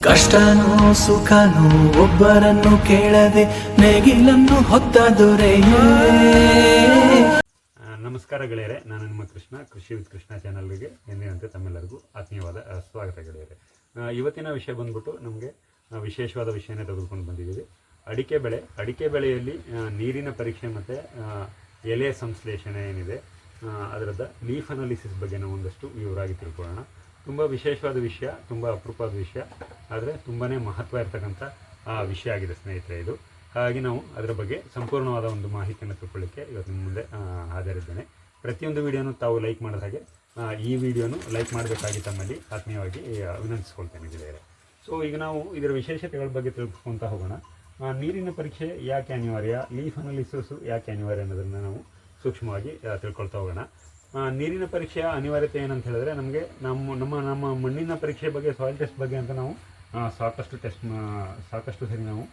ಕಷ್ಟನೋ ಸುಖನೋ ಒಬ್ಬರನ್ನು ಕೇಳದೆ ನೇಗಿಲನ್ನು ಹೊತ್ತ ನಮಸ್ಕಾರ ಗೆಳೆಯರೆ, ನಾನು ನಿಮ್ಮ ಕೃಷ್ಣ, ಕೃಷಿ ವಿತ್ ಕೃಷ್ಣ ಚಾನಲ್ಗೆ ಎಂದಿನಂತೆ ತಮ್ಮೆಲ್ಲರಿಗೂ ಆತ್ಮೀಯವಾದ ಸ್ವಾಗತ ಗೆಳೆಯರೆ. ಇವತ್ತಿನ ವಿಷಯ ಬಂದ್ಬಿಟ್ಟು ನಮಗೆ ವಿಶೇಷವಾದ ವಿಷಯನೇ ತೆಗೆದುಕೊಂಡು ಬಂದಿದ್ದೀವಿ. ಅಡಿಕೆ ಬೆಳೆ, ಅಡಿಕೆ ಬೆಳೆಯಲ್ಲಿ ನೀರಿನ ಪರೀಕ್ಷೆ ಮತ್ತು ಎಲೆ ಸಂಶ್ಲೇಷಣೆ ಏನಿದೆ ಅದರದ್ದು ಅದರದ ಲೀಫ್ ಅನಾಲಿಸಿಸ್ ಬಗ್ಗೆ ನಾವು ಒಂದಷ್ಟು ವಿವರವಾಗಿ ತಿಳ್ಕೊಳ್ಳೋಣ. ತುಂಬ ವಿಶೇಷವಾದ ವಿಷಯ, ತುಂಬ ಅಪರೂಪವಾದ ವಿಷಯ, ಆದರೆ ತುಂಬಾ ಮಹತ್ವ ಇರತಕ್ಕಂಥ ವಿಷಯ ಆಗಿದೆ ಸ್ನೇಹಿತರೆ ಇದು. ಹಾಗಾಗಿ ನಾವು ಅದರ ಬಗ್ಗೆ ಸಂಪೂರ್ಣವಾದ ಒಂದು ಮಾಹಿತಿಯನ್ನು ತಿಳ್ಕೊಳ್ಳಿಕ್ಕೆ ಇವತ್ತು ನಿಮ್ಮ ಮುಂದೆ ಹಾಜರಿದ್ದೇನೆ. ಪ್ರತಿಯೊಂದು ವಿಡಿಯೋನು ತಾವು ಲೈಕ್ ಮಾಡಿದ ಹಾಗೆ ಈ ವಿಡಿಯೋನು ಲೈಕ್ ಮಾಡಬೇಕಾಗಿ ತಮ್ಮಲ್ಲಿ ಆತ್ಮೀಯವಾಗಿ ವಿನಂತಿಸ್ಕೊಳ್ತೇನೆ ಗೆಳೆಯರೆ. ಸೊ ಈಗ ನಾವು ಇದರ ವಿಶೇಷತೆಗಳ ಬಗ್ಗೆ ತಿಳ್ಕೊಂತ ಹೋಗೋಣ. ನೀರಿನ ಪರೀಕ್ಷೆ ಯಾಕೆ ಅನಿವಾರ್ಯ? ಲೀಫ್ ಅನಾಲಿಸಿಸ್ ಯಾಕೆ ಅನಿವಾರ್ಯ ಅನ್ನೋದನ್ನು ನಾವು ಸೂಕ್ಷ್ಮವಾಗಿ ತಿಳ್ಕೊಳ್ತಾ ಹೋಗೋಣ. ನೀರಿನ ಪರೀಕ್ಷೆಯ ಅನಿವಾರ್ಯತೆ ಏನಂತ ಹೇಳಿದ್ರೆ ನಮಗೆ ನಮ್ಮ ನಮ್ಮ ನಮ್ಮ ಮಣ್ಣಿನ ಪರೀಕ್ಷೆ ಬಗ್ಗೆ ಸಾಯಿಲ್ ಟೆಸ್ಟ್ ಬಗ್ಗೆ ಅಂತ ನಾವು ಸಾಕಷ್ಟು ಟೆಸ್ಟ್ ಸಾಕಷ್ಟು ಸರಿ ನಾವು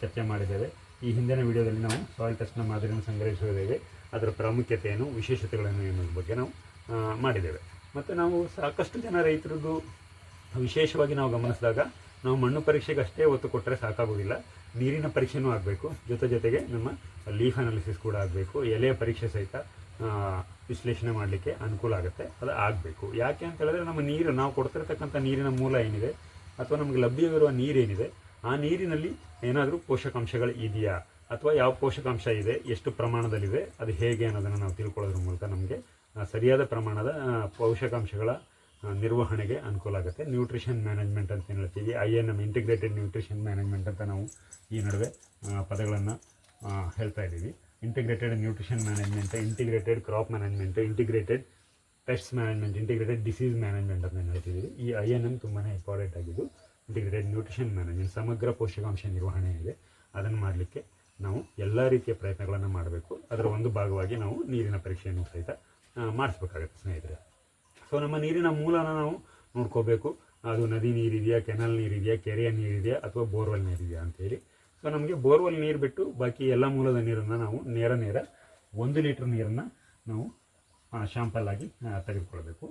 ಚರ್ಚೆ ಮಾಡಿದ್ದೇವೆ. ಈ ಹಿಂದಿನ ವಿಡಿಯೋದಲ್ಲಿ ನಾವು ಸಾಯಿಲ್ ಟೆಸ್ಟ್ನ ಮಾದರಿಯನ್ನು ಸಂಗ್ರಹಿಸುವುದೇವೆ ಅದರ ಪ್ರಾಮುಖ್ಯತೆಯನ್ನು, ವಿಶೇಷತೆಗಳನ್ನು ಎನ್ನುವುದ್ರ ಬಗ್ಗೆ ನಾವು ಮಾಡಿದ್ದೇವೆ. ಮತ್ತು ನಾವು ಸಾಕಷ್ಟು ಜನ ರೈತರದ್ದು ವಿಶೇಷವಾಗಿ ನಾವು ಗಮನಿಸಿದಾಗ, ನಾವು ಮಣ್ಣು ಪರೀಕ್ಷೆಗೆ ಅಷ್ಟೇ ಒತ್ತು ಕೊಟ್ಟರೆ ಸಾಕಾಗೋದಿಲ್ಲ. ನೀರಿನ ಪರೀಕ್ಷೆನೂ ಆಗಬೇಕು. ಜೊತೆ ಜೊತೆಗೆ ನಮ್ಮ ಲೀಫ್ ಅನಾಲಿಸಿಸ್ ಕೂಡ ಆಗಬೇಕು. ಎಲೆಯ ಪರೀಕ್ಷೆ ಸಹಿತ ವಿಶ್ಲೇಷಣೆ ಮಾಡಲಿಕ್ಕೆ ಅನುಕೂಲ ಆಗುತ್ತೆ, ಅದು ಆಗಬೇಕು. ಯಾಕೆ ಅಂತ ಹೇಳಿದ್ರೆ ನಮ್ಮ ನೀರು, ನಾವು ಕೊಡ್ತಿರ್ತಕ್ಕಂಥ ನೀರಿನ ಮೂಲ ಏನಿದೆ, ಅಥವಾ ನಮಗೆ ಲಭ್ಯವಿರುವ ನೀರೇನಿದೆ ಆ ನೀರಿನಲ್ಲಿ ಏನಾದರೂ ಪೋಷಕಾಂಶಗಳು ಇದೆಯಾ? ಅಥವಾ ಯಾವ ಪೋಷಕಾಂಶ ಇದೆ? ಎಷ್ಟು ಪ್ರಮಾಣದಲ್ಲಿದೆ? ಅದು ಹೇಗೆ ಅನ್ನೋದನ್ನು ನಾವು ತಿಳ್ಕೊಳ್ಳೋದ್ರ ಮೂಲಕ ನಮಗೆ ಸರಿಯಾದ ಪ್ರಮಾಣದ ಪೋಷಕಾಂಶಗಳ ನಿರ್ವಹಣೆಗೆ ಅನುಕೂಲ ಆಗುತ್ತೆ. ನ್ಯೂಟ್ರಿಷನ್ ಮ್ಯಾನೇಜ್ಮೆಂಟ್ ಅಂತ ಹೇಳ್ತೀವಿ? I N M integrated nutrition management ಅಂತ ನಾವು ಈ ನಡುವೆ ಪದಗಳನ್ನು ಹೇಳ್ತಾ ಇದ್ದೀವಿ. Integrated nutrition management integrated crop management integrated pest management integrated disease management ಅಂತ ಹೇಳ್ತಿದ್ದೀವಿ ಈ ಐ ಎನ್ ಎಂ ತುಂಬಾ ಇಂಪಾರ್ಟೆಂಟ್ ಆಗಿದ್ದು ಇಂಟಿಗ್ರೇಟೆಡ್ ನ್ಯೂಟ್ರಿಷನ್ ಮ್ಯಾನೇಜ್ಮೆಂಟ್ ಸಮಗ್ರ ಪೋಷಕಾಂಶ ನಿರ್ವಹಣೆ ಇದೆ. ಅದನ್ನು ಮಾಡಲಿಕ್ಕೆ ನಾವು ಎಲ್ಲ ರೀತಿಯ ಪ್ರಯತ್ನಗಳನ್ನು ಮಾಡಬೇಕು. ಅದರ ಒಂದು ಭಾಗವಾಗಿ ನಾವು ನೀರಿನ ಪರೀಕ್ಷೆಯನ್ನು ಸಹಿತ ಮಾಡಿಸ್ಬೇಕಾಗತ್ತೆ ಸ್ನೇಹಿತರೆ. ಸೊ ನಮ್ಮ ನೀರಿನ ಮೂಲನ ನಾವು ನೋಡ್ಕೋಬೇಕು. ಅದು ನದಿ ನೀರಿದೆಯಾ, ಕೆನಲ್ ನೀರಿದೆಯಾ, ಕೆರೆಯ ನೀರಿದೆಯಾ ಅಥವಾ ಬೋರ್ವೆಲ್ ನೀರಿದೆಯಾ ಅಂತೇಳಿ ಸೊ ನಮಗೆ ಬೋರ್ವೆಲ್ ನೀರು ಬಿಟ್ಟು ಬಾಕಿ ಎಲ್ಲ ಮೂಲದ ನೀರನ್ನು ನಾವು ನೇರ ನೇರ ಒಂದು ಲೀಟ್ರ್ ನೀರನ್ನು ನಾವು ಆ, ತೆಗೆದುಕೊಳ್ಬೇಕು.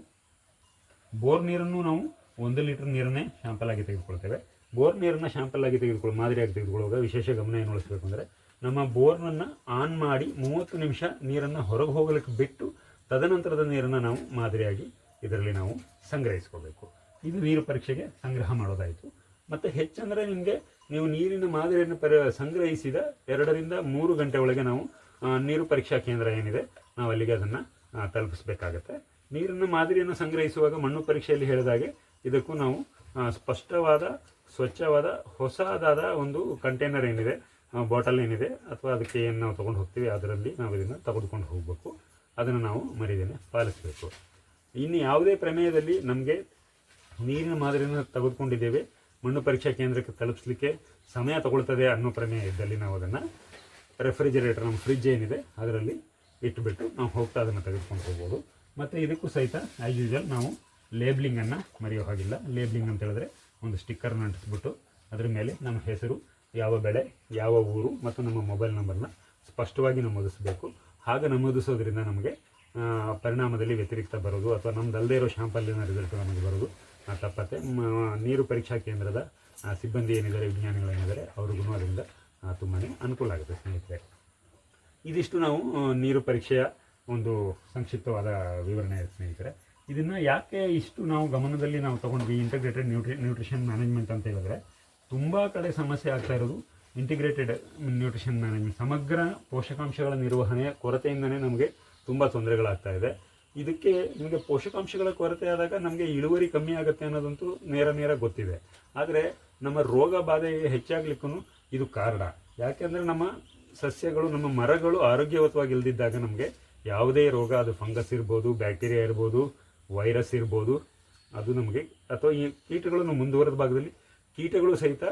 ಬೋರ್ ನೀರನ್ನು ನಾವು ಒಂದು ಲೀಟ್ರ್ ನೀರನ್ನೇ ಶಾಂಪಲ್ ತೆಗೆದುಕೊಳ್ತೇವೆ. ಬೋರ್ ನೀರನ್ನು ಶಾಂಪಲ್ ಆಗಿ ತೆಗೆದುಕೊಳ್ಳೋ ಮಾದರಿಯಾಗಿ ತೆಗೆದುಕೊಳ್ಳುವಾಗ ವಿಶೇಷ ಗಮನ ಏನು ಉಳಿಸಬೇಕು ಅಂದರೆ ನಮ್ಮ ಬೋರ್ನನ್ನು ಆನ್ ಮಾಡಿ ಮೂವತ್ತು ನಿಮಿಷ ನೀರನ್ನು ಹೊರಗೆ ಹೋಗಲಿಕ್ಕೆ ಬಿಟ್ಟು ತದನಂತರದ ನೀರನ್ನು ನಾವು ಮಾದರಿಯಾಗಿ ಇದರಲ್ಲಿ ನಾವು ಸಂಗ್ರಹಿಸ್ಕೋಬೇಕು ಇದು ನೀರು ಪರೀಕ್ಷೆಗೆ ಸಂಗ್ರಹ ಮಾಡೋದಾಯಿತು. ಮತ್ತು ಹೆಚ್ಚಂದರೆ ನಿಮಗೆ ನೀವು ನೀರಿನ ಮಾದರಿಯನ್ನು ಪರಿ, ಸಂಗ್ರಹಿಸಿದ ಎರಡರಿಂದ ಮೂರು ಗಂಟೆ ಒಳಗೆ ನಾವು ನೀರು ಪರೀಕ್ಷಾ ಕೇಂದ್ರ ಏನಿದೆ, ನಾವು ಅಲ್ಲಿಗೆ ಅದನ್ನು ತಲುಪಿಸಬೇಕಾಗತ್ತೆ. ನೀರಿನ ಮಾದರಿಯನ್ನು ಸಂಗ್ರಹಿಸುವಾಗ ಮಣ್ಣು ಪರೀಕ್ಷೆಯಲ್ಲಿ ಹೇಳಿದಾಗೆ ಇದಕ್ಕೂ ನಾವು ಸ್ಪಷ್ಟವಾದ, ಸ್ವಚ್ಛವಾದ, ಹೊಸದಾದ ಒಂದು ಕಂಟೈನರ್ ಏನಿದೆ ಬಾಟಲ್ ಏನಿದೆ, ಅಥವಾ ಅದಕ್ಕೆ ಏನು ನಾವು ತೊಗೊಂಡು ಹೋಗ್ತೀವಿ, ಅದರಲ್ಲಿ ನಾವು ಇದನ್ನು ತೆಗೆದುಕೊಂಡು ಹೋಗಬೇಕು. ಅದನ್ನು ನಾವು ಮರಿದೇನೆ ಪಾಲಿಸಬೇಕು. ಇನ್ನು ಯಾವುದೇ ಪ್ರಮೇಯದಲ್ಲಿ ನಮಗೆ ನೀರಿನ ಮಾದರಿಯನ್ನು ತೆಗೆದುಕೊಂಡಿದ್ದೇವೆ ಮಣ್ಣು ಪರೀಕ್ಷಾ ಕೇಂದ್ರಕ್ಕೆ ತಲುಪಿಸ್ಲಿಕ್ಕೆ ಸಮಯ ತಗೊಳ್ತದೆ ಅನ್ನೋ ಪ್ರಮೇಯ ಇದ್ದಲ್ಲಿ ನಾವು ಅದನ್ನು ರೆಫ್ರಿಜರೇಟರ್ ನಮ್ಮ ಫ್ರಿಜ್ ಏನಿದೆ, ಅದರಲ್ಲಿ ಇಟ್ಟುಬಿಟ್ಟು ನಾವು ಹೋಗ್ತಾ ಅದನ್ನು ತೆಗೆದುಕೊಂಡು ಹೋಗ್ಬೋದು. ಮತ್ತು ಇದಕ್ಕೂ ಸಹಿತ ಆ್ಯಸ್ ಯೂಶಲ್ ನಾವು ಲೇಬ್ಲಿಂಗನ್ನು ಮರೆಯೋ ಹಾಗಿಲ್ಲ. ಲೇಬ್ಲಿಂಗ್ ಅಂತ ಹೇಳಿದ್ರೆ ಒಂದು ಸ್ಟಿಕ್ಕರ್ನ ಅಂಟಿಸ್ಬಿಟ್ಟು ಅದರ ಮೇಲೆ ನಮ್ಮ ಹೆಸರು, ಯಾವ ಬೆಳೆ, ಯಾವ ಊರು ಮತ್ತು ನಮ್ಮ ಮೊಬೈಲ್ ನಂಬರ್ನ ಸ್ಪಷ್ಟವಾಗಿ ನಮೂದಿಸಬೇಕು. ಹಾಗೆ ನಮೂದಿಸೋದ್ರಿಂದ ನಮಗೆ ಪರಿಣಾಮದಲ್ಲಿ ವ್ಯತಿರಿಕ್ತ ಬರೋದು ಅಥವಾ ನಮ್ದಲ್ಲದೆ ಇರೋ ಶಾಂಪಲ್ಲಿನ ರಿಸಲ್ಟ್ ನಮಗೆ ಬರೋದು ತಪ್ಪತ್ತೆ. ನೀರು ಪರೀಕ್ಷಾ ಕೇಂದ್ರದ ಸಿಬ್ಬಂದಿ ಏನಿದ್ದಾರೆ ವಿಜ್ಞಾನಿಗಳೇನಿದ್ದಾರೆ ಅವ್ರಿಗೂ ಅದರಿಂದ ತುಂಬಾ ಅನುಕೂಲ ಆಗುತ್ತೆ ಸ್ನೇಹಿತರೆ. ಇದಿಷ್ಟು ನಾವು ನೀರು ಪರೀಕ್ಷೆಯ ಒಂದು ಸಂಕ್ಷಿಪ್ತವಾದ ವಿವರಣೆ ಸ್ನೇಹಿತರೆ. ಇದನ್ನು ಯಾಕೆ ಇಷ್ಟು ನಾವು ಗಮನದಲ್ಲಿ ನಾವು ತಗೊಂಡ್ವಿ ಇಂಟಿಗ್ರೇಟೆಡ್ ನ್ಯೂಟ್ರಿ ನ್ಯೂಟ್ರಿಷನ್ ಮ್ಯಾನೇಜ್ಮೆಂಟ್ ಅಂತ ಹೇಳಿದ್ರೆ, ತುಂಬ ಕಡೆ ಸಮಸ್ಯೆ ಆಗ್ತಾ ಇರೋದು ಇಂಟಿಗ್ರೇಟೆಡ್ ನ್ಯೂಟ್ರಿಷನ್ ಮ್ಯಾನೇಜ್ಮೆಂಟ್ ಸಮಗ್ರ ಪೋಷಕಾಂಶಗಳ ನಿರ್ವಹಣೆಯ ಕೊರತೆಯಿಂದನೇ ನಮಗೆ ತುಂಬ ತೊಂದರೆಗಳಾಗ್ತಾ ಇದೆ. ಇದಕ್ಕೆ ನಿಮಗೆ ಪೋಷಕಾಂಶಗಳ ಕೊರತೆ ಆದಾಗ ನಮಗೆ ಇಳುವರಿ ಕಮ್ಮಿ ಆಗುತ್ತೆ ಅನ್ನೋದಂತೂ ನೇರ ನೇರ ಗೊತ್ತಿದೆ. ಆದರೆ ನಮ್ಮ ರೋಗ ಬಾಧೆ ಹೆಚ್ಚಾಗ್ಲಿಕ್ಕೂ ಇದು ಕಾರಣ. ಯಾಕೆಂದರೆ ನಮ್ಮ ಸಸ್ಯಗಳು, ನಮ್ಮ ಮರಗಳು ಆರೋಗ್ಯವತವಾಗಿ ಇಲ್ದಿದ್ದಾಗ ನಮಗೆ ಯಾವುದೇ ರೋಗ, ಅದು ಫಂಗಸ್ ಇರ್ಬೋದು, ಬ್ಯಾಕ್ಟೀರಿಯಾ ಇರ್ಬೋದು, ವೈರಸ್ ಇರ್ಬೋದು, ಅದು ನಮಗೆ, ಅಥವಾ ಈ ಕೀಟಗಳನ್ನು ಮುಂದುವರೆದ ಭಾಗದಲ್ಲಿ ಕೀಟಗಳು ಸಹಿತ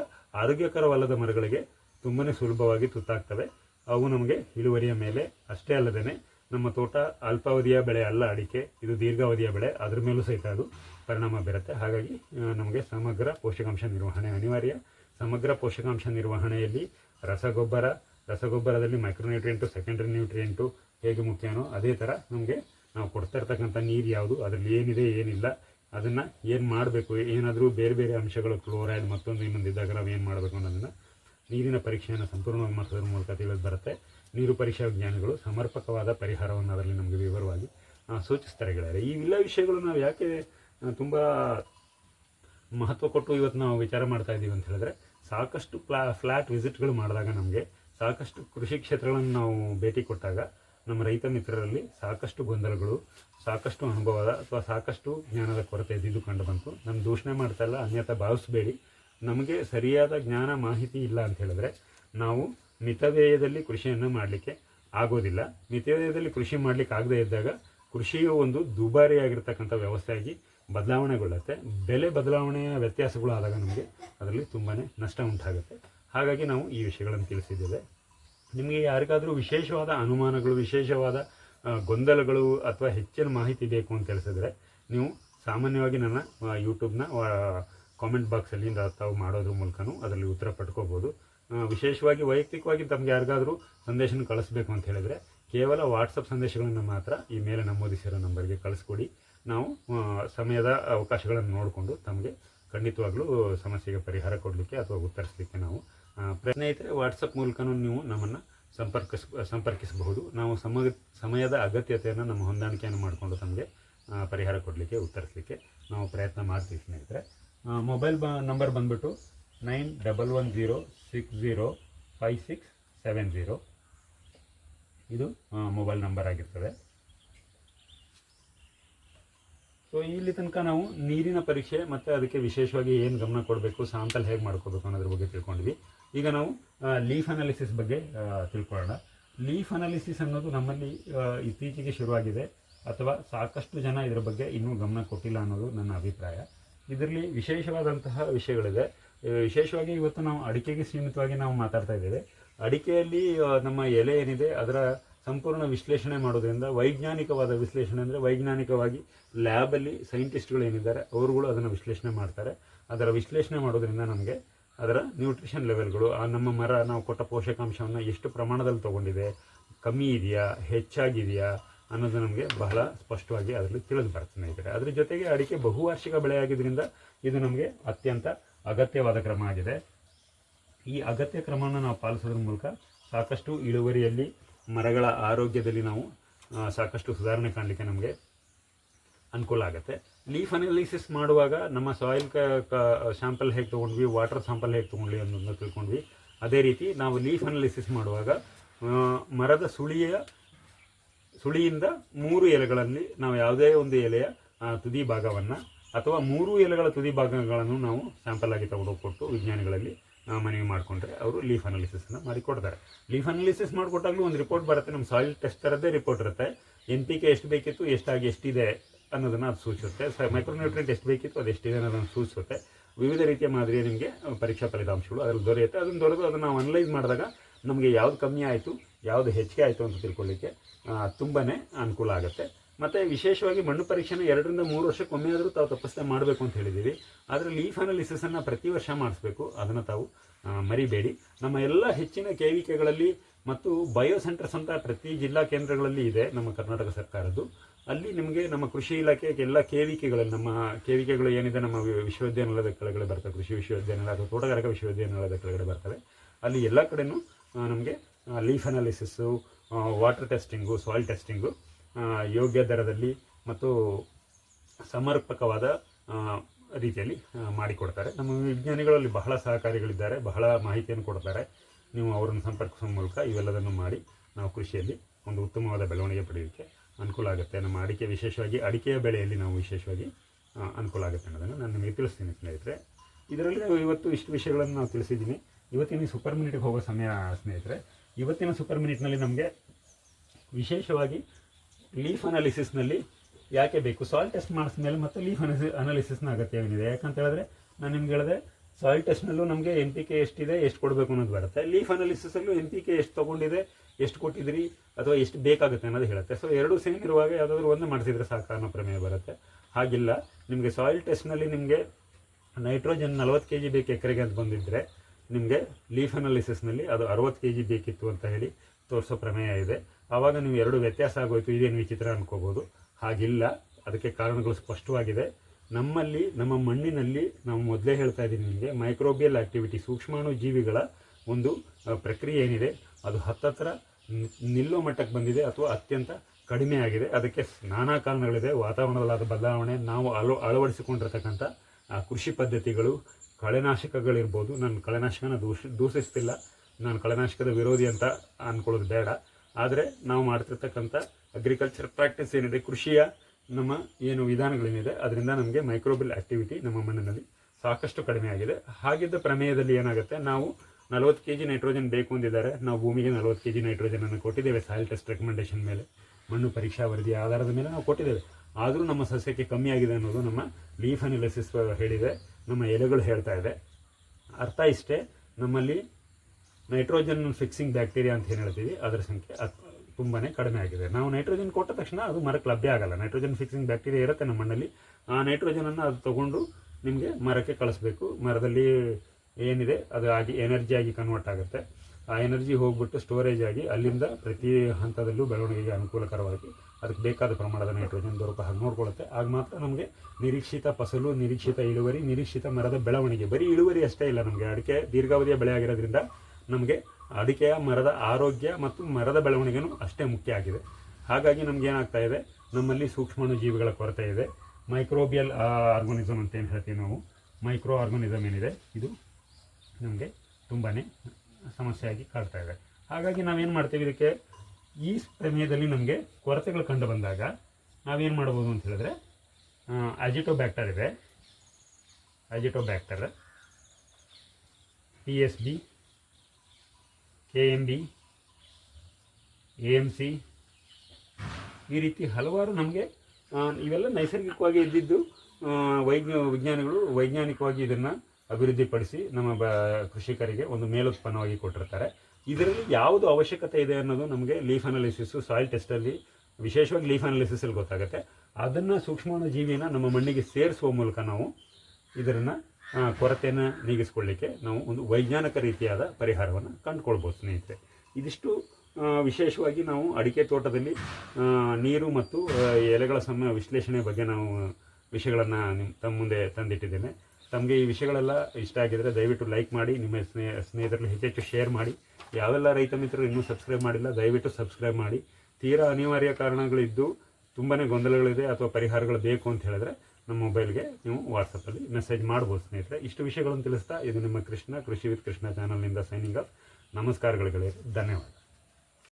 ಆರೋಗ್ಯಕರವಲ್ಲದ ಮರಗಳಿಗೆ ತುಂಬಾ ಸುಲಭವಾಗಿ ತುತ್ತಾಗ್ತವೆ. ಅವು ನಮಗೆ ಇಳುವರಿಯ ಮೇಲೆ ಅಷ್ಟೇ ಅಲ್ಲದೇ ನಮ್ಮ ತೋಟ ಅಲ್ಪಾವಧಿಯ ಬೆಳೆ ಅಲ್ಲ ಅಡಿಕೆ, ಇದು ದೀರ್ಘಾವಧಿಯ ಬೆಳೆ, ಅದ್ರ ಮೇಲೂ ಸಹಿತ ಅದು ಪರಿಣಾಮ ಬೀರುತ್ತೆ. ಹಾಗಾಗಿ ನಮಗೆ ಸಮಗ್ರ ಪೋಷಕಾಂಶ ನಿರ್ವಹಣೆ ಅನಿವಾರ್ಯ. ಸಮಗ್ರ ಪೋಷಕಾಂಶ ನಿರ್ವಹಣೆಯಲ್ಲಿ ರಸಗೊಬ್ಬರ, ರಸಗೊಬ್ಬರದಲ್ಲಿ ಮೈಕ್ರೋನ್ಯೂಟ್ರಿಯೆಂಟು ಸೆಕೆಂಡ್ರಿ ನ್ಯೂಟ್ರಿಯೆಂಟು ಹೇಗೆ ಮುಖ್ಯನೋ ಅದೇ ಥರ ನಮಗೆ ನಾವು ಕೊಡ್ತಾ ಇರ್ತಕ್ಕಂಥ ನೀರು ಯಾವುದು, ಅದರಲ್ಲಿ ಏನಿದೆ, ಏನಿಲ್ಲ, ಅದನ್ನು ಏನು ಮಾಡಬೇಕು, ಏನಾದರೂ ಬೇರೆ ಬೇರೆ ಅಂಶಗಳು, ಕ್ಲೋರೈಡ್ ಮತ್ತೊಂದು ಇನ್ನೊಂದು ಇದ್ದಾಗ ನಾವು ಏನು ಮಾಡಬೇಕು ಅನ್ನೋದನ್ನು ನೀರಿನ ಪರೀಕ್ಷೆಯನ್ನು ಸಂಪೂರ್ಣವಾಗಿ ಮಾಡಿಸೋದ್ರ ಮೂಲಕ ತಿಳಿದು ಬರುತ್ತೆ. ನೀರು ಪರೀಕ್ಷಾ ವಿಜ್ಞಾನಿಗಳು ಸಮರ್ಪಕವಾದ ಪರಿಹಾರವನ್ನು ಅದರಲ್ಲಿ ನಮಗೆ ವಿವರವಾಗಿ ಸೂಚಿಸ್ತಾರೆ ಗೆಳೆಯರೆ ಈ ಎಲ್ಲ ವಿಷಯಗಳು ನಾವು ಯಾಕೆ ತುಂಬ ಮಹತ್ವ ಕೊಟ್ಟು ಇವತ್ತು ನಾವು ವಿಚಾರ ಮಾಡ್ತಾ ಇದ್ದೀವಿ ಅಂತ ಹೇಳಿದ್ರೆ, ಸಾಕಷ್ಟು ಪ್ಲಾ ಫ್ಲ್ಯಾಟ್ ವಿಸಿಟ್ಗಳು ಮಾಡಿದಾಗ ನಮಗೆ ಸಾಕಷ್ಟು ಕೃಷಿ ಕ್ಷೇತ್ರಗಳನ್ನು ನಾವು ಭೇಟಿ ಕೊಟ್ಟಾಗ ನಮ್ಮ ರೈತ ಮಿತ್ರರಲ್ಲಿ ಸಾಕಷ್ಟು ಗೊಂದಲಗಳು, ಸಾಕಷ್ಟು ಅನುಭವದ ಅಥವಾ ಸಾಕಷ್ಟು ಜ್ಞಾನದ ಕೊರತೆ ಇದ್ದಿದ್ದು ಕಂಡು ಬಂತು. ನಮ್ಮ ದೂಷಣೆ ಮಾಡ್ತಾ ಇಲ್ಲ ಅನ್ಯತಾ ಭಾವಿಸಬೇಡಿ. ನಮಗೆ ಸರಿಯಾದ ಜ್ಞಾನ ಮಾಹಿತಿ ಇಲ್ಲ ಅಂತ ಹೇಳಿದ್ರೆ ನಾವು ಮಿತವ್ಯಯದಲ್ಲಿ ಕೃಷಿಯನ್ನು ಮಾಡಲಿಕ್ಕೆ ಆಗೋದಿಲ್ಲ. ಮಿತವ್ಯಯದಲ್ಲಿ ಕೃಷಿ ಮಾಡಲಿಕ್ಕೆ ಆಗದೇ ಇದ್ದಾಗ ಕೃಷಿಯು ಒಂದು ದುಬಾರಿಯಾಗಿರ್ತಕ್ಕಂಥ ವ್ಯವಸ್ಥೆಯಾಗಿ ಬದಲಾವಣೆಗೊಳ್ಳುತ್ತೆ. ಬೆಲೆ ಬದಲಾವಣೆಯ ವ್ಯತ್ಯಾಸಗಳು ಆದಾಗ ನಮಗೆ ಅದರಲ್ಲಿ ತುಂಬಾ ನಷ್ಟ ಉಂಟಾಗುತ್ತೆ. ಹಾಗಾಗಿ ನಾವು ಈ ವಿಷಯಗಳನ್ನು ತಿಳಿಸಿದ್ದೇವೆ. ನಿಮಗೆ ಯಾರಿಗಾದರೂ ವಿಶೇಷವಾದ ಅನುಮಾನಗಳು, ವಿಶೇಷವಾದ ಗೊಂದಲಗಳು ಅಥವಾ ಹೆಚ್ಚಿನ ಮಾಹಿತಿ ಬೇಕು ಅಂತ ತಿಳಿಸಿದ್ರೆ ನೀವು ಸಾಮಾನ್ಯವಾಗಿ ನನ್ನ ಯೂಟ್ಯೂಬ್ನ ಕಾಮೆಂಟ್ ಬಾಕ್ಸಲ್ಲಿ ತಾವು ಮಾಡೋದ್ರ ಮೂಲಕನೂ ಅದರಲ್ಲಿ ಉತ್ತರ ಪಡ್ಕೋಬೋದು. ವಿಶೇಷವಾಗಿ ವೈಯಕ್ತಿಕವಾಗಿ ತಮಗೆ ಯಾರಿಗಾದರೂ ಸಂದೇಶನ ಕಳಿಸ್ಬೇಕು ಅಂತ ಹೇಳಿದರೆ ಕೇವಲ ವಾಟ್ಸಪ್ ಸಂದೇಶಗಳನ್ನು ಮಾತ್ರ ಈ ಮೇಲೆ ನಮೂದಿಸಿರೋ ನಂಬರ್ಗೆ ಕಳಿಸ್ಕೊಡಿ. ನಾವು ಸಮಯದ ಅವಕಾಶಗಳನ್ನು ನೋಡಿಕೊಂಡು ತಮಗೆ ಖಂಡಿತವಾಗ್ಲೂ ಸಮಸ್ಯೆಗೆ ಪರಿಹಾರ ಕೊಡಲಿಕ್ಕೆ ಅಥವಾ ಉತ್ತರಿಸಲಿಕ್ಕೆ ನಾವು ಸ್ನೇಹಿತರೆ ವಾಟ್ಸಪ್ ಮೂಲಕನೂ ನೀವು ನಮ್ಮನ್ನು ಸಂಪರ್ಕಿಸ್, ಸಂಪರ್ಕಿಸಬಹುದು. ನಾವು ಸಮ ಸಮಯದ ಅಗತ್ಯತೆಯನ್ನು ನಮ್ಮ ಹೊಂದಾಣಿಕೆಯನ್ನು ಮಾಡಿಕೊಂಡು ತಮಗೆ ಪರಿಹಾರ ಕೊಡಲಿಕ್ಕೆ, ಉತ್ತರಿಸಲಿಕ್ಕೆ ನಾವು ಪ್ರಯತ್ನ ಮಾಡ್ತೀವಿ ಸ್ನೇಹಿತರೆ. ಮೊಬೈಲ್ ಬ, ನಂಬರ್ ಬಂದ್ಬಿಟ್ಟು nine double one zero six zero five six seven zero. ಇದು ಮೊಬೈಲ್ ನಂಬರ್ ಆಗಿರ್ತದೆ. ಸೊ ಇಲ್ಲಿ ತನಕ ನಾವು ನೀರಿನ ಪರೀಕ್ಷೆ ಮತ್ತು ಅದಕ್ಕೆ ವಿಶೇಷವಾಗಿ ಏನು ಗಮನ ಕೊಡಬೇಕು ಸ್ಯಾಂಪಲ್ ಹೇಗೆ ಮಾಡ್ಕೋಬೇಕು ಅನ್ನೋದ್ರ ಬಗ್ಗೆ ತಿಳ್ಕೊಂಡ್ವಿ ಈಗ ನಾವು ಲೀಫ್ ಅನಾಲಿಸಿಸ್ ಬಗ್ಗೆ ತಿಳ್ಕೊಳ್ಳೋಣ. ಲೀಫ್ ಅನಾಲಿಸಿಸ್ ಅನ್ನೋದು ನಮ್ಮಲ್ಲಿ ಇತ್ತೀಚೆಗೆ ಶುರುವಾಗಿದೆ. ಅಥವಾ ಸಾಕಷ್ಟು ಜನ ಇದರ ಬಗ್ಗೆ ಇನ್ನೂ ಗಮನ ಕೊಟ್ಟಿಲ್ಲ ಅನ್ನೋದು ನನ್ನ ಅಭಿಪ್ರಾಯ. ಇದರಲ್ಲಿ ವಿಶೇಷವಾದಂತಹ ವಿಷಯಗಳಿದೆ. ವಿಶೇಷವಾಗಿ ಇವತ್ತು ನಾವು ಅಡಿಕೆಗೆ ಸೀಮಿತವಾಗಿ ನಾವು ಮಾತಾಡ್ತಾ ಇದ್ದೇವೆ. ಅಡಿಕೆಯಲ್ಲಿ ನಮ್ಮ ಎಲೆ ಏನಿದೆ, ಅದರ ಸಂಪೂರ್ಣ ವಿಶ್ಲೇಷಣೆ ಮಾಡೋದ್ರಿಂದ, ವೈಜ್ಞಾನಿಕವಾದ ವಿಶ್ಲೇಷಣೆ ಅಂದರೆ ವೈಜ್ಞಾನಿಕವಾಗಿ ಲ್ಯಾಬಲ್ಲಿ ಸೈಂಟಿಸ್ಟ್ಗಳು ಏನಿದ್ದಾರೆ, ಅವರುಗಳು ಅದನ್ನು ವಿಶ್ಲೇಷಣೆ ಮಾಡ್ತಾರೆ. ಅದರ ವಿಶ್ಲೇಷಣೆ ಮಾಡೋದ್ರಿಂದ ನಮಗೆ ಅದರ ನ್ಯೂಟ್ರಿಷನ್ ಲೆವೆಲ್ಗಳು ಆ, ನಮ್ಮ ಮರ ನಾವು ಕೊಟ್ಟ ಪೋಷಕಾಂಶವನ್ನು ಎಷ್ಟು ಪ್ರಮಾಣದಲ್ಲಿ ತೊಗೊಂಡಿದೆ, ಕಮ್ಮಿ ಇದೆಯಾ, ಹೆಚ್ಚಾಗಿದೆಯಾ ಅನ್ನೋದು ನಮಗೆ ಬಹಳ ಸ್ಪಷ್ಟವಾಗಿ ಅದರಲ್ಲಿ ತಿಳಿದು ಬರ್ತಾನೆ ಇದ್ದಾರೆ ಅದ್ರ ಜೊತೆಗೆ ಅಡಿಕೆ ಬಹುವಾರ್ಷಿಕ ಬೆಳೆಯಾಗಿದ್ದರಿಂದ ಇದು ನಮಗೆ ಅತ್ಯಂತ ಅಗತ್ಯವಾದ ಕ್ರಮ ಆಗಿದೆ. ಈ ಅಗತ್ಯ ಕ್ರಮವನ್ನು ನಾವು ಪಾಲಿಸೋದ್ರ ಮೂಲಕ ಸಾಕಷ್ಟು ಇಳುವರಿಯಲ್ಲಿ, ಮರಗಳ ಆರೋಗ್ಯದಲ್ಲಿ ನಾವು ಸಾಕಷ್ಟು ಸುಧಾರಣೆ ಕಾಣಲಿಕ್ಕೆ ನಮಗೆ ಅನುಕೂಲ ಆಗುತ್ತೆ. ಲೀಫ್ ಅನಾಲಿಸಿಸ್ ಮಾಡುವಾಗ ನಮ್ಮ ಸಾಯಿಲ್ ಶ್ಯಾಂಪಲ್ ಹೇಗೆ ತೊಗೊಂಡ್ವಿ ವಾಟರ್ ಸ್ಯಾಂಪಲ್ ಹೇಗೆ ತೊಗೊಂಡ್ವಿ ಅನ್ನೋದನ್ನ ತಿಳ್ಕೊಂಡ್ವಿ. ಅದೇ ರೀತಿ ನಾವು ಲೀಫ್ ಅನಾಲಿಸಿಸ್ ಮಾಡುವಾಗ ಮರದ ಸುಳಿಯ, ಸುಳಿಯಿಂದ ಮೂರು ಎಲೆಗಳಲ್ಲಿ ನಾವು ಯಾವುದೇ ಒಂದು ಎಲೆಯ ತುದಿ ಭಾಗವನ್ನು ಅಥವಾ ಮೂರು ಎಲೆಗಳ ತುದಿ ಭಾಗಗಳನ್ನು ನಾವು ಸ್ಯಾಂಪಲ್ ಆಗಿ ತಗೊಂಡೋಗ್ಕೊಟ್ಟು ವಿಜ್ಞಾನಿಗಳಲ್ಲಿ ಮನವಿ ಮಾಡಿಕೊಂಡ್ರೆ ಅವರು ಲೀಫ್ ಅನಾಲಿಸಿಸನ್ನು ಮಾಡಿ ಕೊಡ್ತಾರೆ. ಲೀಫ್ ಅನಾಲಿಸಿಸ್ ಮಾಡಿಕೊಟ್ಟಾಗಲೂ ಒಂದು ರಿಪೋರ್ಟ್ ಬರುತ್ತೆ. ನಮ್ಮ ಸಾಯಿಲ್ ಟೆಸ್ಟ್ ಥರದ್ದೇ ರಿಪೋರ್ಟ್ ಇರುತ್ತೆ. ಎನ್ ಪಿ ಕೆ ಎಷ್ಟು ಬೇಕಿತ್ತು, ಎಷ್ಟಾಗಿ ಎಷ್ಟಿದೆ ಅನ್ನೋದನ್ನು ಅದು ಸೂಚಿಸುತ್ತೆ. ಸ ಮೈಕ್ರೋನ್ಯೂಟ್ರೆಂಟ್ ಎಷ್ಟು ಬೇಕಿತ್ತು, ಅದು ಎಷ್ಟಿದೆ ಅನ್ನೋದನ್ನು ಸೂಚಿಸುತ್ತೆ. ವಿವಿಧ ರೀತಿಯ ಮಾದರಿಯ ನಿಮಗೆ ಪರೀಕ್ಷಾ ಫಲಿತಾಂಶಗಳು ಅದರಲ್ಲಿ ದೊರೆಯುತ್ತೆ. ಅದನ್ನು ದೊರೆದು ಅದನ್ನು ನಾವು ಅನಲೈಸ್ ಮಾಡಿದಾಗ ನಮಗೆ ಯಾವ್ದು ಕಮ್ಮಿ ಆಯಿತು, ಯಾವುದು ಹೆಚ್ಚಿಗೆ ಆಯಿತು ಅಂತ ತಿಳ್ಕೊಳ್ಳಿಕ್ಕೆ ತುಂಬಾ ಅನುಕೂಲ ಆಗುತ್ತೆ. ಮತ್ತು ವಿಶೇಷವಾಗಿ ಮಣ್ಣು ಪರೀಕ್ಷೆನ ಎರಡರಿಂದ ಮೂರು ವರ್ಷಕ್ಕೊಮ್ಮೆ ಆದರೂ ತಾವು ತಪ್ಪಸ್ತೆ ಮಾಡಬೇಕು ಅಂತ ಹೇಳಿದ್ದೀವಿ. ಆದರೆ ಲೀಫ್ ಅನಾಲಿಸಿಸನ್ನು ಪ್ರತಿ ವರ್ಷ ಮಾಡಿಸ್ಬೇಕು. ಅದನ್ನು ತಾವು ಮರಿಬೇಡಿ. ನಮ್ಮ ಎಲ್ಲ ಹೆಚ್ಚಿನ ಕೇವಿಕೆಗಳಲ್ಲಿ ಮತ್ತು ಬಯೋ ಸೆಂಟರ್ಸ್ ಅಂತ ಪ್ರತಿ ಜಿಲ್ಲಾ ಕೇಂದ್ರಗಳಲ್ಲಿ ಇದೆ ನಮ್ಮ ಕರ್ನಾಟಕ ಸರ್ಕಾರದ್ದು. ಅಲ್ಲಿ ನಿಮಗೆ ನಮ್ಮ ಕೃಷಿ ಇಲಾಖೆ ಎಲ್ಲ ಕೇವಿಕೆಗಳಲ್ಲಿ ನಮ್ಮ ಕೇವಿಕೆಗಳು ಏನಿದೆ, ನಮ್ಮ ವಿಶ್ವವಿದ್ಯಾನಿಲಯದ ಕೆಳಗಡೆ ಬರ್ತವೆ. ಕೃಷಿ ವಿಶ್ವವಿದ್ಯಾನಿಲಯ ಅಥವಾ ತೋಟಗಾರಿಕಾ ವಿಶ್ವವಿದ್ಯಾನಿಲಯದ ಕೆಳಗಡೆ ಬರ್ತವೆ. ಅಲ್ಲಿ ಎಲ್ಲ ಕಡೆಯೂ ನಮಗೆ leaf analysis water testing soil testing ಯೋಗ್ಯ ದರದಲ್ಲಿ ಮತ್ತು ಸಮರ್ಪಕವಾದ ರೀತಿಯಲ್ಲಿ ಮಾಡಿಕೊಡ್ತಾರೆ. ನಮ್ಮ ವಿಜ್ಞಾನಿಗಳಲ್ಲಿ ಬಹಳ ಸಹಕಾರಿಗಳಿದ್ದಾರೆ, ಬಹಳ ಮಾಹಿತಿಯನ್ನು ಕೊಡ್ತಾರೆ. ನೀವು ಅವರನ್ನು ಸಂಪರ್ಕಿಸುವ ಮೂಲಕ ಇವೆಲ್ಲದನ್ನು ಮಾಡಿ ನಾವು ಕೃಷಿಯಲ್ಲಿ ಒಂದು ಉತ್ತಮವಾದ ಬೆಳವಣಿಗೆ ಪಡೆಯೋಕ್ಕೆ ಅನುಕೂಲ ಆಗುತ್ತೆ. ನಮ್ಮ ಅಡಿಕೆ ವಿಶೇಷವಾಗಿ, ಅಡಿಕೆಯ ಬೆಳೆಯಲ್ಲಿ ನಾವು ವಿಶೇಷವಾಗಿ ಅನುಕೂಲ ಆಗುತ್ತೆ ಅನ್ನೋದನ್ನು ನಾನು ನಿಮಗೆ ತಿಳಿಸ್ತೀನಿ ಸ್ನೇಹಿತರೆ. ಇದರಲ್ಲಿ ನಾವು ಇವತ್ತು ಇಷ್ಟು ವಿಷಯಗಳನ್ನು ನಾವು ತಿಳಿಸಿದ್ದೀನಿ. ಇವತ್ತಿನ ಸೂಪರ್ ಮಿನಿಟ್ಗೆ ಹೋಗೋ ಸಮಯ ಸ್ನೇಹಿತರೆ. ಇವತ್ತಿನ ಸೂಪರ್ ಮಿನಿಟ್ನಲ್ಲಿ ನಮಗೆ ವಿಶೇಷವಾಗಿ ಲೀಫ್ ಅನಾಲಿಸಿಸ್ನಲ್ಲಿ ಯಾಕೆ ಬೇಕು? ಸಾಯಿಲ್ ಟೆಸ್ಟ್ ಮಾಡಿಸ್ಮೇಲೆ ಮತ್ತೆ ಲೀಫ್ ಅನಾಲಿಸಿಸ್ನ ಅಗತ್ಯವೇನಿದೆ? ಯಾಕಂತ ಹೇಳಿದ್ರೆ ನಾನು ನಿಮ್ಗೆ ಹೇಳಿದೆ ಸಾಯಿಲ್ ಟೆಸ್ಟ್ನಲ್ಲೂ ನಮಗೆ ಎನ್ ಪಿ ಕೆ ಎಷ್ಟಿದೆ, ಎಷ್ಟು ಕೊಡಬೇಕು ಅನ್ನೋದು ಬರುತ್ತೆ. ಲೀಫ್ ಅನಾಲಿಸಿಸಲ್ಲೂ ಎನ್ ಪಿ ಕೆ ಎಷ್ಟು ತೊಗೊಂಡಿದೆ, ಎಷ್ಟು ಕೊಟ್ಟಿದ್ರಿ, ಅಥವಾ ಎಷ್ಟು ಬೇಕಾಗುತ್ತೆ ಅನ್ನೋದು ಹೇಳುತ್ತೆ. ಸೊ ಎರಡು ಸೇಮ್ ಇರುವಾಗ ಯಾವುದಾದ್ರೂ ಒಂದು ಮಾಡಿಸಿದ್ರೆ ಸಾಕು, ಅನ್ನೋ ಪ್ರಮೇಯ ಬರುತ್ತೆ. ಹಾಗಿಲ್ಲ, ನಿಮಗೆ ಸಾಯಿಲ್ ಟೆಸ್ಟ್ನಲ್ಲಿ ನಿಮಗೆ ನೈಟ್ರೋಜನ್ ನಲವತ್ತು ಕೆ ಜಿ ಬೇಕು ಎಕರೆಗೆ ಅಂತ ಬಂದಿದ್ದರೆ ನಿಮಗೆ ಲೀಫ್ ಅನಾಲಿಸಿಸ್ನಲ್ಲಿ ಅದು ಅರವತ್ತು ಕೆ ಜಿ ಬೇಕಿತ್ತು ಅಂತ ಹೇಳಿ ತೋರಿಸೋ ಪ್ರಮೇಯ ಇದೆ. ಆವಾಗ ನೀವು ಎರಡು ವ್ಯತ್ಯಾಸ ಆಗೋಯ್ತು, ಇದೇನು ವಿಚಿತ್ರ ಅನ್ಕೋಬೋದು. ಹಾಗಿಲ್ಲ, ಅದಕ್ಕೆ ಕಾರಣಗಳು ಸ್ಪಷ್ಟವಾಗಿದೆ. ನಮ್ಮಲ್ಲಿ, ನಮ್ಮ ಮಣ್ಣಿನಲ್ಲಿ ನಾವು ಮೊದಲೇ ಹೇಳ್ತಾ ಇದ್ದೀನಿ ನಿಮಗೆ ಮೈಕ್ರೋಬಿಯಲ್ ಆಕ್ಟಿವಿಟಿ ಸೂಕ್ಷ್ಮಾಣು ಜೀವಿಗಳ ಒಂದು ಪ್ರಕ್ರಿಯೆ ಏನಿದೆ, ಅದು ಹತ್ತತ್ರ ನಿಲ್ಲೋ ಮಟ್ಟಕ್ಕೆ ಬಂದಿದೆ ಅಥವಾ ಅತ್ಯಂತ ಕಡಿಮೆ ಆಗಿದೆ. ಅದಕ್ಕೆ ನಾನಾ ಕಾರಣಗಳಿದೆ. ವಾತಾವರಣದಲ್ಲಾದ ಬದಲಾವಣೆ, ನಾವು ಅಳ, ಅಳವಡಿಸಿಕೊಂಡಿರ್ತಕ್ಕಂಥ ಕೃಷಿ ಪದ್ಧತಿಗಳು, ಕಳೆನಾಶಕಗಳಿರ್ಬೋದು. ನಾನು ಕಳೆನಾಶಕನ ದೂಷ, ದೂಷಿಸ್ತಿಲ್ಲ. ನಾನು ಕಳೆನಾಶಕದ ವಿರೋಧಿ ಅಂತ ಅಂದ್ಕೊಳ್ಳೋದು ಬೇಡ. ಆದರೆ ನಾವು ಮಾಡ್ತಿರ್ತಕ್ಕಂಥ ಅಗ್ರಿಕಲ್ಚರ್ ಪ್ರಾಕ್ಟೀಸ್ ಏನಿದೆ, ಕೃಷಿಯ ನಮ್ಮ ಏನು ವಿಧಾನಗಳೇನಿದೆ, ಅದರಿಂದ ನಮಗೆ ಮೈಕ್ರೋಬಿಲ್ ಆಕ್ಟಿವಿಟಿ ನಮ್ಮ ಮಣ್ಣಿನಲ್ಲಿ ಸಾಕಷ್ಟು ಕಡಿಮೆ ಆಗಿದೆ. ಹಾಗಿದ್ದ ಪ್ರಮೇಯದಲ್ಲಿ ಏನಾಗುತ್ತೆ, ನಾವು ನಲವತ್ತು ಕೆ ಜಿ ನೈಟ್ರೋಜನ್ ಬೇಕು ಅಂದಿದ್ದಾರೆ. ನಾವು ಭೂಮಿಗೆ ನಲವತ್ತು ಕೆ ಜಿ ನೈಟ್ರೋಜನನ್ನು ಕೊಟ್ಟಿದ್ದೇವೆ ಸಾಯಿಲ್ ಟೆಸ್ಟ್ ರೆಕಮೆಂಡೇಶನ್ ಮೇಲೆ. ಮಣ್ಣು ಪರೀಕ್ಷಾ ವರದಿ ಆಧಾರದ ಮೇಲೆ ನಾವು ಕೊಟ್ಟಿದ್ದೇವೆ. ಆದರೂ ನಮ್ಮ ಸಸ್ಯಕ್ಕೆ ಕಮ್ಮಿ ಆಗಿದೆ ಅನ್ನೋದು ನಮ್ಮ ಲೀಫ್ ಅನಿಲಿಸಿಸ್ ಹೇಳಿದೆ. ನಮ್ಮ ಎಲೆಗಳು ಹೇಳ್ತಾ ಇದೆ. ಅರ್ಥ ಇಷ್ಟೇ? ನಮ್ಮಲ್ಲಿ ನೈಟ್ರೋಜನ್ ಫಿಕ್ಸಿಂಗ್ ಬ್ಯಾಕ್ಟೀರಿಯಾ ಅಂತ ಏನು ಹೇಳ್ತೀವಿ, ಅದರ ಸಂಖ್ಯೆ ತುಂಬಾ ಕಡಿಮೆ ಆಗಿದೆ. ನಾವು ನೈಟ್ರೋಜನ್ ಕೊಟ್ಟ ತಕ್ಷಣ ಅದು ಮರಕ್ಕೆ ಲಭ್ಯ ಆಗಲ್ಲ. ನೈಟ್ರೋಜನ್ ಫಿಕ್ಸಿಂಗ್ ಬ್ಯಾಕ್ಟೀರಿಯಾ ಇರುತ್ತೆ ನಮ್ಮ ಮಣ್ಣಲ್ಲಿ. ಆ ನೈಟ್ರೋಜನನ್ನು ಅದು ತಗೊಂಡು ನಿಮಗೆ ಮರಕ್ಕೆ ಕಳಿಸ್ಬೇಕು. ಮರದಲ್ಲಿ ಏನಿದೆ, ಅದು ಆಗಿ ಎನರ್ಜಿ ಆಗಿ ಕನ್ವರ್ಟ್ ಆಗುತ್ತೆ. ಆ ಎನರ್ಜಿ ಹೋಗ್ಬಿಟ್ಟು ಸ್ಟೋರೇಜ್ ಆಗಿ ಅಲ್ಲಿಂದ ಪ್ರತಿ ಹಂತದಲ್ಲೂ ಬೆಳವಣಿಗೆಗೆ ಅನುಕೂಲಕರವಾಗಿ ಅದಕ್ಕೆ ಬೇಕಾದ ಪ್ರಮಾಣದ ನೈಟ್ರೋಜನ್ ದೊರಕ ಹಾಗೆ ನೋಡ್ಕೊಳ್ಳುತ್ತೆ ಆಗ ಮಾತ್ರ ನಮಗೆ ನಿರೀಕ್ಷಿತ ಫಸಲು, ನಿರೀಕ್ಷಿತ ಇಳುವರಿ, ನಿರೀಕ್ಷಿತ ಮರದ ಬೆಳವಣಿಗೆ. ಬರೀ ಇಳುವರಿ ಅಷ್ಟೇ ಇಲ್ಲ ನಮಗೆ. ಅಡಿಕೆ ದೀರ್ಘಾವಧಿಯ ಬೆಳೆ ಆಗಿರೋದ್ರಿಂದ ನಮಗೆ ಅಡಿಕೆಯ ಮರದ ಆರೋಗ್ಯ ಮತ್ತು ಮರದ ಬೆಳವಣಿಗೆನೂ ಅಷ್ಟೇ ಮುಖ್ಯ ಆಗಿದೆ. ಹಾಗಾಗಿ ನಮ್ಗೆ ಏನಾಗ್ತಾ ಇದೆ? ನಮ್ಮಲ್ಲಿ ಸೂಕ್ಷ್ಮಾಣು ಜೀವಿಗಳ ಕೊರತೆ ಇದೆ. ಮೈಕ್ರೋಬಿಯಲ್ ಆರ್ಗನಿಸಮ್ ಅಂತ ಏನು ಹೇಳ್ತೀವಿ ನಾವು? ಮೈಕ್ರೋ ಆರ್ಗನಿಸಮ್ ಏನಿದೆ? ಇದು ನಮಗೆ ತುಂಬಾ ಸಮಸ್ಯೆಯಾಗಿ ಕಾಡ್ತಾ ಇದೆ. ಹಾಗಾಗಿ ನಾವೇನು ಮಾಡ್ತೀವಿ ಇದಕ್ಕೆ? ಈ ಪ್ರಮೇಯದಲ್ಲಿ ನಮಗೆ ಕೊರತೆಗಳು ಕಂಡು ಬಂದಾಗ ನಾವೇನು ಮಾಡ್ಬೋದು ಅಂತ ಹೇಳಿದ್ರೆ ಅಜಿಟೋಬ್ಯಾಕ್ಟರ್ ಇದೆ. Azotobacter P S B K M B A M C ಈ ರೀತಿ ಹಲವಾರು ನಮಗೆ ಇವೆಲ್ಲ ನೈಸರ್ಗಿಕವಾಗಿ ಇದ್ದಿದ್ದು ವೈಜ್ಞ, ವಿಜ್ಞಾನಿಗಳು ವೈಜ್ಞಾನಿಕವಾಗಿ ಇದನ್ನು ಅಭಿವೃದ್ಧಿಪಡಿಸಿ ನಮ್ಮ ಬ, ಕೃಷಿಕರಿಗೆ ಒಂದು ಮೇಲೋತ್ಪನ್ನವಾಗಿ ಕೊಟ್ಟಿರ್ತಾರೆ. ಇದರಲ್ಲಿ ಯಾವುದು ಅವಶ್ಯಕತೆ ಇದೆ ಅನ್ನೋದು ನಮಗೆ ಲೀಫ್ ಅನಾಲಿಸಿಸು ಸಾಯಿಲ್ ಟೆಸ್ಟಲ್ಲಿ ವಿಶೇಷವಾಗಿ ಲೀಫ್ ಅನಾಲಿಸಿಸಲ್ಲಿ ಗೊತ್ತಾಗುತ್ತೆ. ಅದನ್ನು ಸೂಕ್ಷ್ಮಾಣು ಜೀವಿನ ನಮ್ಮ ಮಣ್ಣಿಗೆ ಸೇರಿಸುವ ಮೂಲಕ ನಾವು ಇದನ್ನು ಕೊರತೆಯನ್ನು ನೀಗಿಸ್ಕೊಳ್ಳಿಕ್ಕೆ ನಾವು ಒಂದು ವೈಜ್ಞಾನಿಕ ರೀತಿಯಾದ ಪರಿಹಾರವನ್ನು ಕಂಡುಕೊಳ್ಬೋದು, ಸ್ನೇಹಿತರೆ. ಇದಿಷ್ಟು ವಿಶೇಷವಾಗಿ ನಾವು ಅಡಿಕೆ ತೋಟದಲ್ಲಿ ನೀರು ಮತ್ತು ಎಲೆಗಳ ಸಮ ವಿಶ್ಲೇಷಣೆ ಬಗ್ಗೆ ನಾವು ವಿಷಯಗಳನ್ನು ನಿಮ್ಮ ತಮ್ಮ ಮುಂದೆ ತಂದಿಟ್ಟಿದ್ದೇನೆ. ತಮಗೆ ಈ ವಿಷಯಗಳೆಲ್ಲ ಇಷ್ಟ ಆಗಿದರೆ ದಯವಿಟ್ಟು ಲೈಕ್ ಮಾಡಿ, ನಿಮ್ಮ ಸ್ನೇಹ ಸ್ನೇಹಿತರಲ್ಲಿ ಹೆಚ್ಚೆಚ್ಚು ಶೇರ್ ಮಾಡಿ. ಯಾವೆಲ್ಲ ರೈತ ಮಿತ್ರರು ಇನ್ನೂ ಸಬ್ಸ್ಕ್ರೈಬ್ ಮಾಡಿಲ್ಲ, ದಯವಿಟ್ಟು ಸಬ್ಸ್ಕ್ರೈಬ್ ಮಾಡಿ. ತೀರಾ ಅನಿವಾರ್ಯ ಕಾರಣಗಳಿದ್ದು ತುಂಬಾ ಗೊಂದಲಗಳಿದೆ ಅಥವಾ ಪರಿಹಾರಗಳು ಬೇಕು ಅಂತ ಹೇಳಿದ್ರೆ ನಮ್ಮ ಮೊಬೈಲ್ಗೆ ನೀವು ವಾಟ್ಸಪ್ಪಲ್ಲಿ ಮೆಸೇಜ್ ಮಾಡ್ಬೋದು ಸ್ನೇಹಿತರೆ. ಇಷ್ಟು ವಿಷಯಗಳನ್ನು ತಿಳಿಸ್ತಾ ಇದು ನಿಮ್ಮ ಕೃಷ್ಣ ಕೃಷಿ ವಿತ್ ಕೃಷ್ಣ ಚಾನಲ್ನಿಂದ ಸೈನಿಂಗ್ ಆಫ್ ನಮಸ್ಕಾರಗಳು ಧನ್ಯವಾದ.